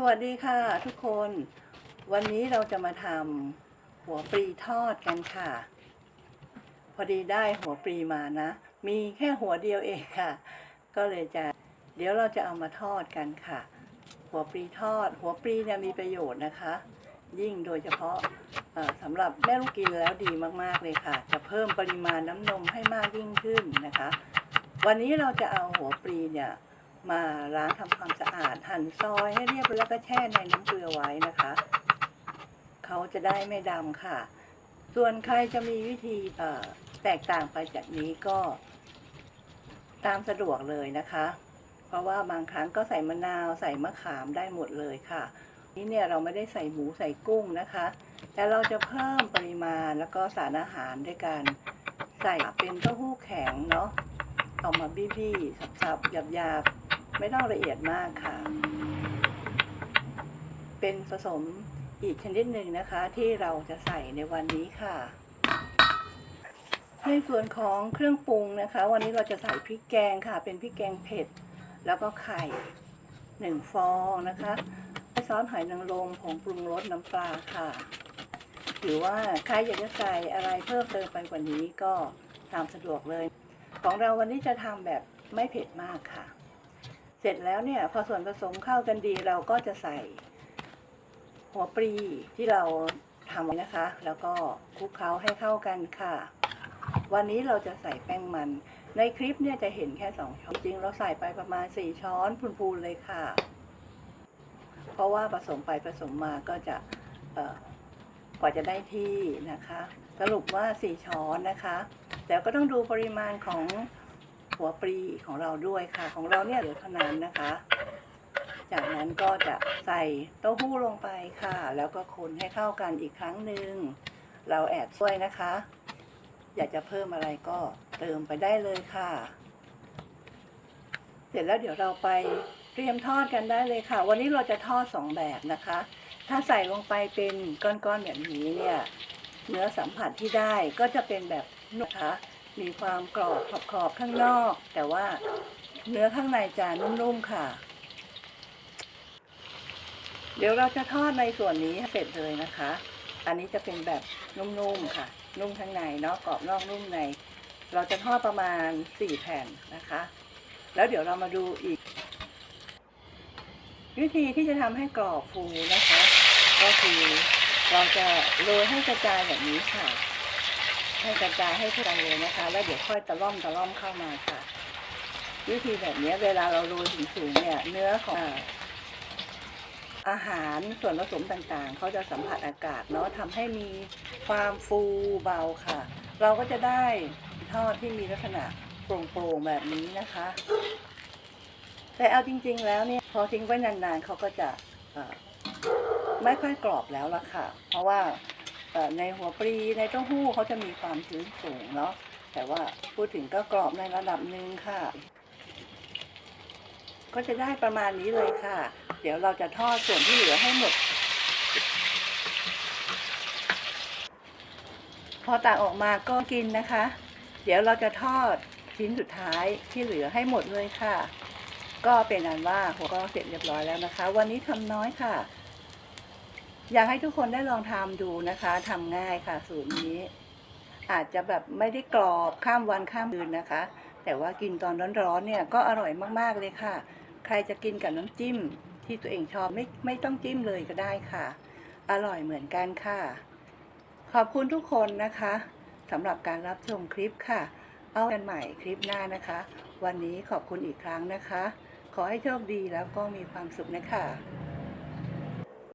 สวัสดีค่ะทุกคน วันนี้เราจะมาทำหัวปลีทอดกันค่ะ พอดีได้หัวปลีมานะ มีแค่หัวเดียวเองค่ะ ก็เลยจะเดี๋ยวเราจะเอามาทอดกันค่ะ หัวปลีทอด หัวปลีเนี่ยมีประโยชน์นะคะ ยิ่งโดยเฉพาะสำหรับแม่ลูกกินแล้วดีมากๆเลยค่ะ จะเพิ่มปริมาณน้ำนมให้มากยิ่งขึ้นนะคะ วันนี้เราจะเอาหัวปลีเนี่ย มาล้างทำความสะอาด หั่นซอยให้เรียบแล้วก็แช่ในน้ำเกลือไว้นะคะ เขาจะได้ไม่ดำค่ะ ส่วนใครจะมีวิธีแตกต่างไปจากนี้ก็ ตามสะดวกเลยนะคะ เพราะว่าบางครั้งก็ใส่มะนาวใส่มะขามได้หมดเลยค่ะ นี่เนี่ยเราไม่ได้ใส่หมูใส่กุ้งนะคะ แต่เราจะเพิ่มปริมาณแล้วก็สารอาหารด้วยการใส่เป็นเต้าหู้แข็งเนาะเอามาบี้ๆสับๆหยาบๆ ไม่ต้องละเอียดมากค่ะ เป็นผสมอีกชนิดหนึ่งนะคะที่เราจะใส่ในวันนี้ค่ะ ในส่วนของเครื่องปรุงนะคะ วันนี้เราจะใส่พริกแกงค่ะ เป็นพริกแกงเผ็ด แล้วก็ไข่หนึ่งฟองนะคะซอสหอยนางรมผงปรุงรสน้ำปลาค่ะหรือว่าใครอยากจะใส่อะไรเพิ่มเติมไปกว่านี้ก็ตามสะดวกเลย ของเราวันนี้จะทำแบบไม่เผ็ดมากค่ะ เสร็จแล้วเนี่ยพอส่วนผสมเข้ากันดีเราก็จะใส่หัวปลีที่เราทำไว้นะคะ แล้วก็คลุกเคล้าให้เข้ากันค่ะ วันนี้เราจะใส่แป้งมัน ในคลิปเนี่ยจะเห็นแค่สองช้อนจริง เราใส่ไปประมาณสี่ช้อนพูนๆเลยค่ะ เพราะว่าผสมไปผสมมาก็จะกว่าจะได้ที่นะคะ สรุปว่าสี่ช้อนนะคะ แต่ก็ต้องดูปริมาณของ หัวปลีของเราด้วยค่ะ ของเราเนี่ยเหลือเท่านั้นนะคะ จากนั้นก็จะใส่เต้าหู้ลงไปค่ะ แล้วก็คนให้เข้ากันอีกครั้งหนึ่งเราแอบช่วยนะคะ อยากจะเพิ่มอะไรก็เติมไปได้เลยค่ะ เสร็จแล้วเดี๋ยวเราไปเตรียมทอดกันได้เลยค่ะ วันนี้เราจะทอดสองแบบนะคะ ถ้าใส่ลงไปเป็นก้อนๆแบบนี้เนี่ย เนื้อสัมผัสที่ได้ก็จะเป็นแบบนุ่มนะคะ มีความกรอบขอบๆข้างนอก แต่ว่าเนื้อข้างในจะนุ่มๆค่ะ เดี๋ยวเราจะทอดในส่วนนี้เสร็จเลยนะคะ อันนี้จะเป็นแบบนุ่มๆค่ะ นุ่มข้างในเนาะกรอบนอกนุ่มใน เราจะทอดประมาณสี่แผ่นนะคะ แล้วเดี๋ยวเรามาดูอีก วิธีที่จะทำให้กรอบฟูนะคะ ก็คือเราจะโรยให้กระจายแบบนี้ค่ะ ให้กระจายให้ทั่วเลยนะคะ แล้วเดี๋ยวค่อยตะล่อมตะล่อมเข้ามาค่ะ วิธีแบบนี้เวลาเราโรยถึงสูงๆเนี่ย เนื้อของอาหารส่วนผสมต่างๆ เขาจะสัมผัสอากาศเนาะทำให้มีความฟูเบาค่ะ เราก็จะได้ทอดที่มีลักษณะโปร่งๆแบบนี้นะคะ แต่เอาจริง ๆ แล้วเนี่ยพอทิ้งไว้นานๆเขาก็จะไม่ค่อยกรอบแล้วล่ะค่ะ เพราะว่า ในหัวปลีในเต้าหู้เขาจะมีความชื้นสูงเนาะแต่ว่าพูดถึงก็กรอบในระดับหนึ่งค่ะ ก็จะได้ประมาณนี้เลยค่ะ เดี๋ยวเราจะทอดส่วนที่เหลือให้หมด พอตากออกมาก็กินนะคะ เดี๋ยวเราจะทอดชิ้นสุดท้ายที่เหลือให้หมดเลยค่ะ ก็เป็นอันว่าหัวก็เสร็จเรียบร้อยแล้วนะคะ วันนี้ทำน้อยค่ะ อยากให้ทุกคนได้ลองทำดูนะคะทำง่ายค่ะสูตรนี้ อาจจะแบบไม่ได้กรอบข้ามวันข้ามคืนนะคะ แต่ว่ากินตอนร้อนๆเนี่ยก็อร่อยมากๆเลยค่ะ ใครจะกินกับน้ำจิ้มที่ตัวเองชอบไม่ไม่ต้องจิ้มเลยก็ได้ค่ะ อร่อยเหมือนกันค่ะ ขอบคุณทุกคนนะคะสำหรับการรับชมคลิปค่ะ เอากันใหม่คลิปหน้านะคะ วันนี้ขอบคุณอีกครั้งนะคะ ขอให้โชคดีแล้วก็มีความสุขนะคะ